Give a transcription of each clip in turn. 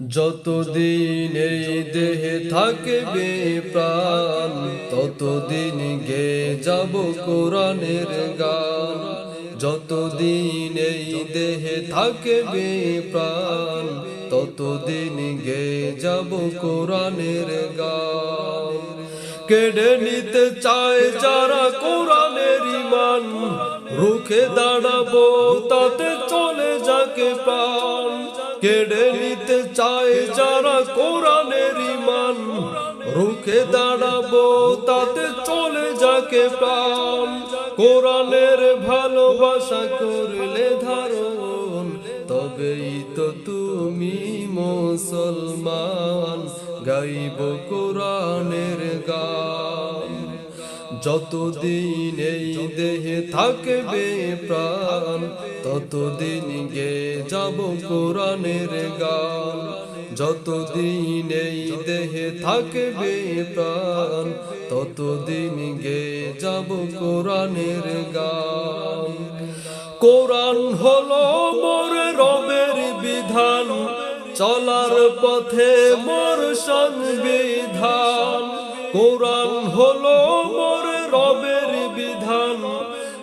যতদিন এই দেহে থাকবে প্রাণ, ততদিন গে যাব কোরআনের গান। যতদিন এই দেহে থাকবে প্রাণ, ততদিন গে যাব কোরআনের গান। কেড়ে নিতে চায় যারা কোরআনের ইমান রুখে দাঁড়াবো তাতে চলে যাকে প্রাণ। কেড়ে নিতে চায় যারা কোরআনের ইমান রুখে দাঁড়াবো, তাতে চলে যাকে প্রাণ। কোরআনের ভালোবাসা করলে ধারণ, তবেই তো তুমি মুসলমান। গাইব কোরআনের গান। যতদিন এই দেহে থাকবে প্রাণ ততদিন গে যাব কোরআনের গান। যতদিন এই দেহে থাকবে প্রাণ, ততদিন গে যাব কোরআনের গান। কোরআন হলো মোর রবের বিধান, চলার পথে মোর সংবিধান কোরআন হলো মোর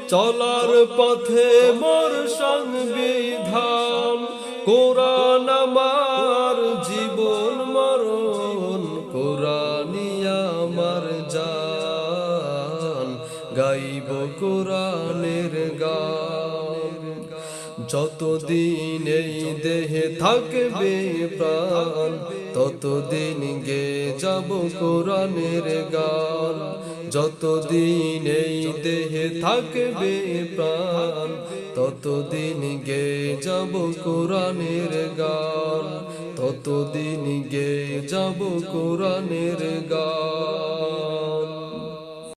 চলার পথে মোর সংবিধান। কোরআন আমার জীবন মরণ, কোরআনই আমার জান। গাইব কোরআনের গান। যতদিন এই দেহে থাকবে প্রাণ, ততদিন গে যাব কোরআনের গান। যতদিন এই দেহে থাকবে প্রাণ, ততদিন গে যাব কোরআনের গান, ততদিন গে যাব কোরআনের গান।